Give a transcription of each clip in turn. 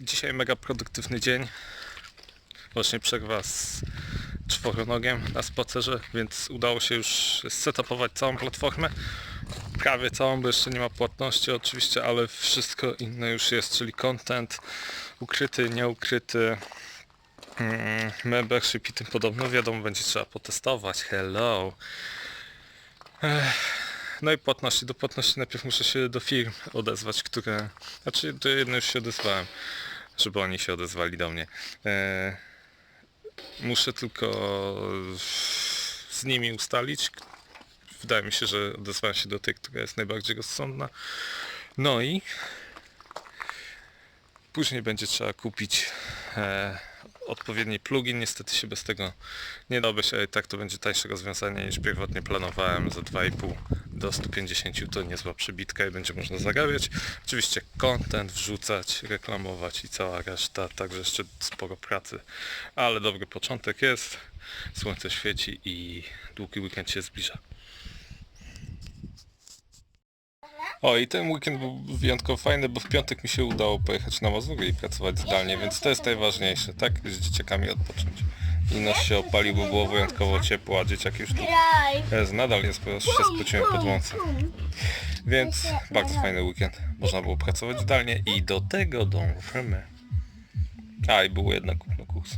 Dzisiaj mega produktywny dzień. Właśnie przerwa z czworonogiem na spacerze, więc udało się już setupować całą platformę. Prawie całą, bo jeszcze nie ma płatności oczywiście, ale wszystko inne już jest, czyli content ukryty, nieukryty, mm, membership i tym podobne. Wiadomo, będzie trzeba potestować. Hello. Ech. No i płatności. Do płatności najpierw muszę się do firm odezwać, które... Znaczy do jednej już się odezwałem, żeby oni się odezwali do mnie. E, muszę tylko z nimi ustalić. Wydaje mi się, że odezwałem się do tej, która jest najbardziej rozsądna. No i później będzie trzeba kupić e, odpowiedni plugin. Niestety się bez tego nie da obejść, i tak to będzie tańsze rozwiązanie niż pierwotnie planowałem. Za 2,5 do 150 to niezła przybitka i będzie można zarabiać. Oczywiście content wrzucać, reklamować i cała reszta, także jeszcze sporo pracy, ale dobry początek jest. Słońce świeci i długi weekend się zbliża. O i ten weekend był wyjątkowo fajny, bo w piątek mi się udało pojechać na Mazury i pracować zdalnie, więc to jest najważniejsze, tak? Z dzieciakami odpocząć. I nos się opalił, bo było wyjątkowo ciepło, a dzieciak już tu jest, nadal jest, bo się spociłem pod wąsem. Więc bardzo fajny weekend. Można było pracować zdalnie i do tego dążymy. A i było jednak kupno kurs.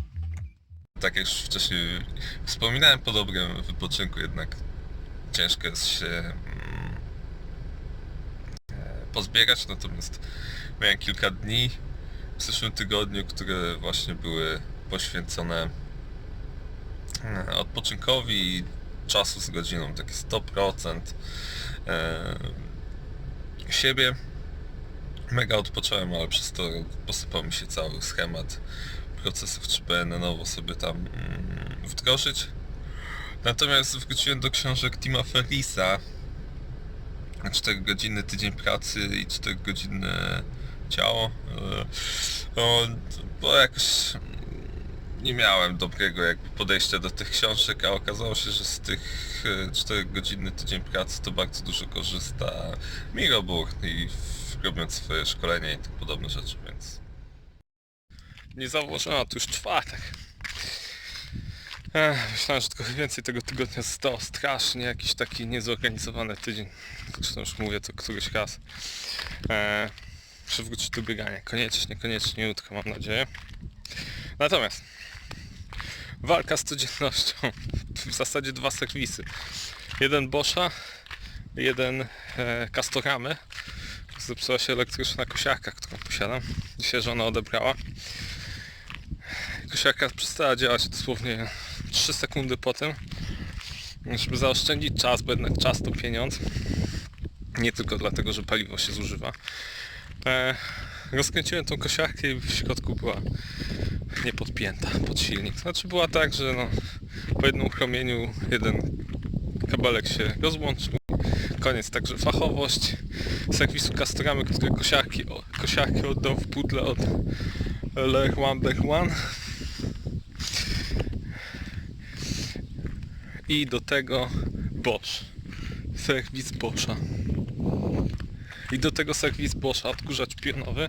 Tak jak już wcześniej wspominałem, po dobrym wypoczynku jednak ciężko jest się mm, pozbierać, natomiast miałem kilka dni w zeszłym tygodniu, które właśnie były poświęcone e, odpoczynkowi i czasu z godziną, takie 100% e, siebie. Mega odpocząłem, ale przez to posypał mi się cały schemat procesów trzeba na nowo sobie tam mm, wdrożyć. Natomiast wróciłem do książek Tima Ferrisa. 4 godziny tydzień pracy i 4 godziny ciało. E, No, bo jakoś nie miałem dobrego jakby podejścia do tych książek, a okazało się, że z tych 4 godziny tydzień pracy to bardzo dużo korzysta Miro Burn i robiąc swoje szkolenia i tym podobne rzeczy, więc Nie założyłem, a to już czwartek. Ech, myślałem, że trochę więcej tego tygodnia zostało. Strasznie jakiś taki niezorganizowany tydzień. Zresztą już mówię to któryś raz. Eee, muszę wrócić do biegania. Koniecznie, koniecznie jutro mam nadzieję. Natomiast walka z codziennością. W zasadzie dwa serwisy. Jeden Boscha, jeden e, Castoramy. Zepsuła się elektryczna kosiarka, którą posiadam. Dzisiaj żona odebrała. Kosiarka przestała działać dosłownie 3 sekundy po tym. Żeby zaoszczędzić czas, bo jednak czas to pieniądz. Nie tylko dlatego, że paliwo się zużywa. E, rozkręciłem tą kosiarkę i w środku była niepodpięta pod silnik. Znaczy była tak, że no, po jednym uchromieniu jeden kabelek się rozłączył. Koniec, także fachowość serwisu Castoramy, który kosiarki, kosiarki oddał w pudle od Leroy Merlin. I do tego Bosch. Serwis Boscha. I do tego serwis Boscha, odkurzacz pionowy.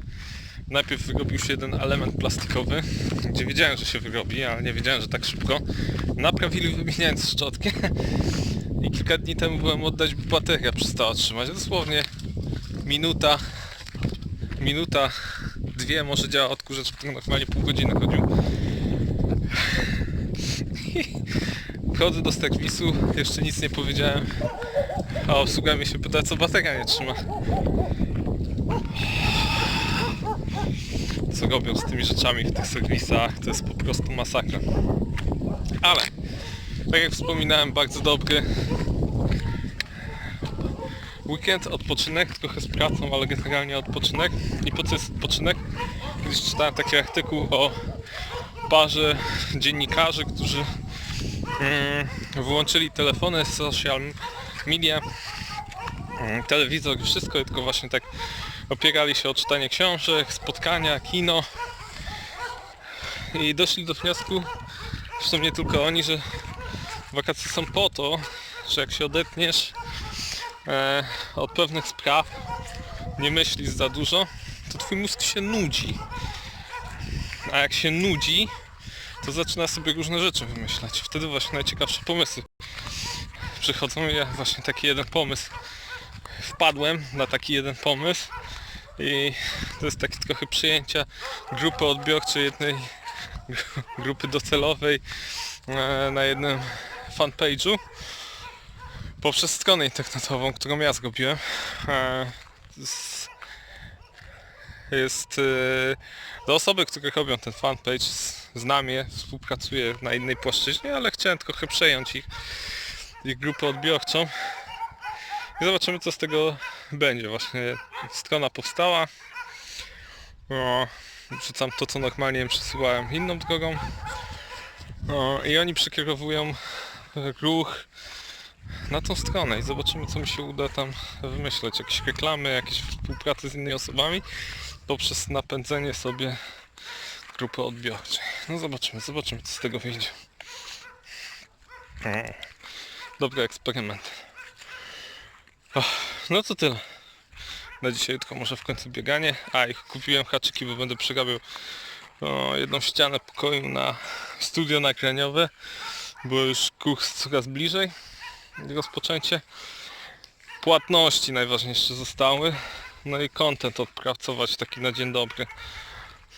Najpierw wyrobił się jeden element plastikowy, gdzie wiedziałem, że się wyrobi, ale nie wiedziałem, że tak szybko. Naprawili wymieniając szczotkę. I kilka dni temu byłem oddać, bo bateria przestała trzymać. Dosłownie minuta, minuta, dwie może działa odkurzacz, który normalnie pół godziny chodził. Wchodzę do serwisu, jeszcze nic nie powiedziałem, a obsługa mi się pyta, co bateria nie trzyma. Co robią z tymi rzeczami w tych serwisach, to jest po prostu masakra. Ale, tak jak wspominałem, bardzo dobry weekend, odpoczynek, trochę z pracą, ale generalnie odpoczynek. I po co jest odpoczynek? Kiedyś czytałem taki artykuł o parze dziennikarzy, którzy mm, wyłączyli telefony, social media, mm, telewizor i wszystko, tylko właśnie tak opierali się o czytanie książek, spotkania, kino i doszli do wniosku, zresztą nie tylko oni, że wakacje są po to, że jak się odetniesz e, od pewnych spraw, nie myślisz za dużo, to twój mózg się nudzi. A jak się nudzi, to zaczyna sobie różne rzeczy wymyślać. Wtedy właśnie najciekawsze pomysły przychodzą. Ja właśnie taki jeden pomysł wpadłem na taki jeden pomysł i to jest taki trochę przyjęcia grupy odbiorczej jednej gru- grupy docelowej e, na jednym fanpage'u poprzez stronę internetową, którą ja zrobiłem. E, Jest e, do osoby, które robią ten fanpage, znam je, współpracuję na innej płaszczyźnie, ale chciałem trochę przejąć ich, ich grupę odbiorczą i zobaczymy co z tego będzie. Właśnie strona powstała. O, wrzucam to co normalnie przesyłałem inną drogą. O, I oni przekierowują ruch na tą stronę i zobaczymy co mi się uda tam wymyśleć. Jakieś reklamy, jakieś współpracy z innymi osobami poprzez napędzenie sobie grupy odbiorczej. No zobaczymy, zobaczymy co z tego wyjdzie. Dobry eksperyment. No to tyle. Na dzisiaj tylko może w końcu bieganie. A i kupiłem haczyki, bo będę przerabiał o, jedną ścianę pokoju na studio nagraniowe. Bo już kurs coraz bliżej. Rozpoczęcie. Płatności najważniejsze zostały. No i content odpracować taki na dzień dobry.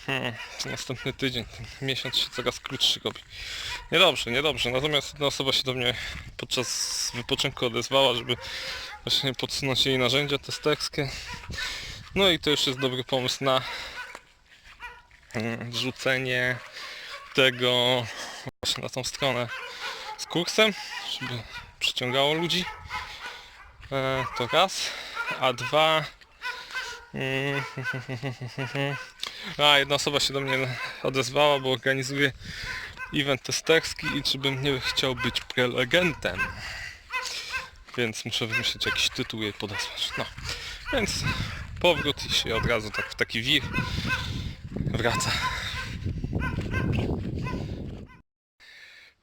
Hmm, następny tydzień, ten miesiąc się coraz krótszy robi. Niedobrze, niedobrze. Natomiast jedna osoba się do mnie podczas wypoczynku odezwała, żeby właśnie podsunąć jej narzędzia testerskie. No i to już jest dobry pomysł na mm, wrzucenie tego właśnie na tą stronę z kursem, żeby przyciągało ludzi. E, to raz. A dwa... mm, A, jedna osoba się do mnie odezwała, bo organizuje event testerski i czy bym nie chciał być prelegentem. Więc muszę wymyślić jakiś tytuł jej podesłać. No, więc powrót i się od razu tak w taki wir wraca.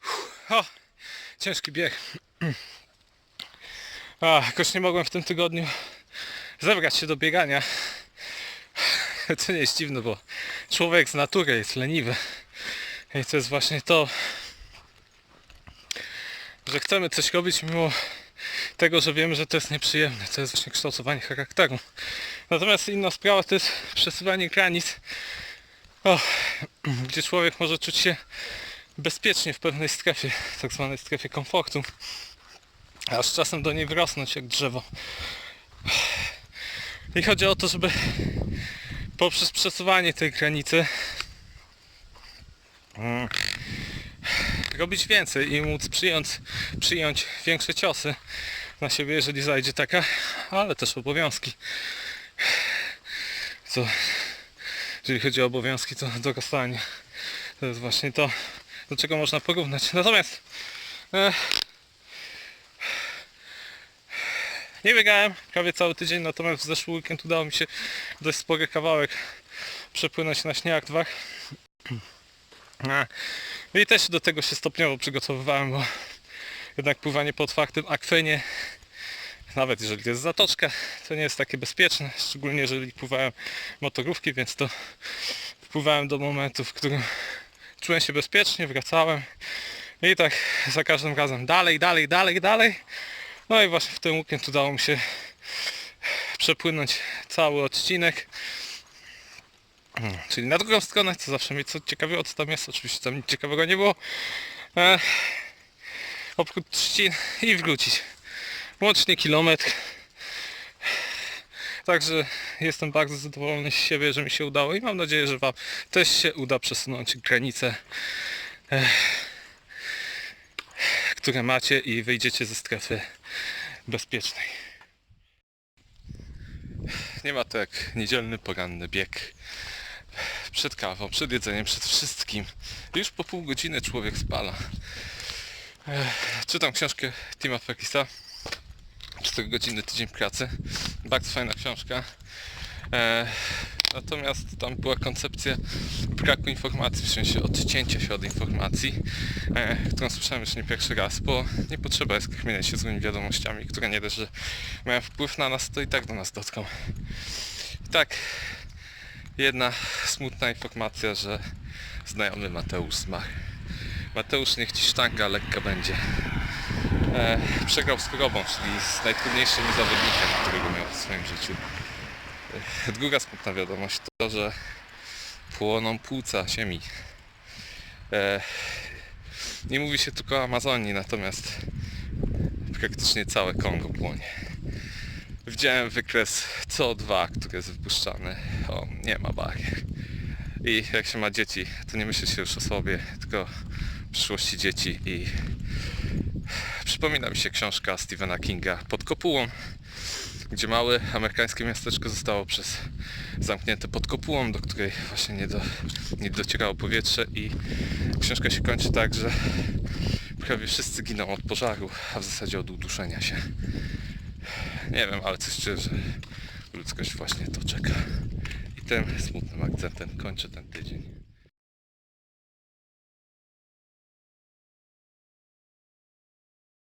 Uff, O, ciężki bieg. A, jakoś nie mogłem w tym tygodniu zebrać się do biegania. To nie jest dziwne, bo człowiek z natury jest leniwy. I to jest właśnie to, że chcemy coś robić mimo tego, że wiemy, że to jest nieprzyjemne. To jest właśnie kształtowanie charakteru. Natomiast inna sprawa to jest przesuwanie granic, gdzie człowiek może czuć się bezpiecznie w pewnej strefie, tak zwanej strefie komfortu, a z czasem do niej wrosnąć jak drzewo. I chodzi o to, żeby poprzez przesuwanie tej granicy mm, robić więcej i móc przyjąć, przyjąć większe ciosy na siebie, jeżeli zajdzie taka, ale też obowiązki. Co, jeżeli chodzi o obowiązki, to dorastanie. To jest właśnie to, do czego można porównać. Natomiast e, nie biegałem prawie cały tydzień, natomiast w zeszły weekend udało mi się dość spory kawałek przepłynąć na śniardwach. A, no I też do tego się stopniowo przygotowywałem, bo jednak pływanie po otwartym akwenie, nawet jeżeli jest zatoczka, to nie jest takie bezpieczne, szczególnie jeżeli pływałem motorówki, więc to wpływałem do momentu, w którym czułem się bezpiecznie, wracałem i tak za każdym razem dalej, dalej, dalej, dalej. No i właśnie w ten weekend udało mi się przepłynąć cały odcinek. Mm, Czyli na drugą stronę, co zawsze mnie co ciekawiło, co tam jest, oczywiście tam nic ciekawego nie było. E, obchód trzcin i wrócić. Łącznie kilometr. Także jestem bardzo zadowolony z siebie, że mi się udało i mam nadzieję, że Wam też się uda przesunąć granice, e, które macie i wyjdziecie ze strefy bezpiecznej. Nie ma to jak niedzielny poranny bieg przed kawą, przed jedzeniem, przed wszystkim. Już po pół godziny człowiek spala. Czytam książkę Tima Ferrisa. 4 godziny tydzień pracy. Bardzo fajna książka. Natomiast tam była koncepcja braku informacji, w sensie odcięcia się od informacji, e, którą słyszałem już nie pierwszy raz, bo nie potrzeba jest kmieniać się złymi wiadomościami, które nie dość, że mają wpływ na nas, to i tak do nas dotkną. I tak, jedna smutna informacja, że znajomy Mateusz zmarł. Mateusz niech ci sztanga lekka będzie. E, przegrał z chorobą, czyli z najtrudniejszym zawodnikiem, którego miał w swoim życiu. Druga smutna wiadomość to, że płoną płuca ziemi. E, nie mówi się tylko o Amazonii, natomiast praktycznie całe Kongo płonie. Widziałem wykres CO2, który jest wypuszczany. O, nie ma barier. I jak się ma dzieci, to nie myśli się już o sobie, tylko o przyszłości dzieci i przypomina mi się książka Stephena Kinga pod kopułą, gdzie małe amerykańskie miasteczko zostało przez zamknięte pod kopułą, do której właśnie nie, do, nie docierało powietrze i książka się kończy tak, że prawie wszyscy giną od pożaru, a w zasadzie od uduszenia się. Nie wiem, ale coś czuję, że ludzkość właśnie to czeka. I tym smutnym akcentem kończę ten tydzień.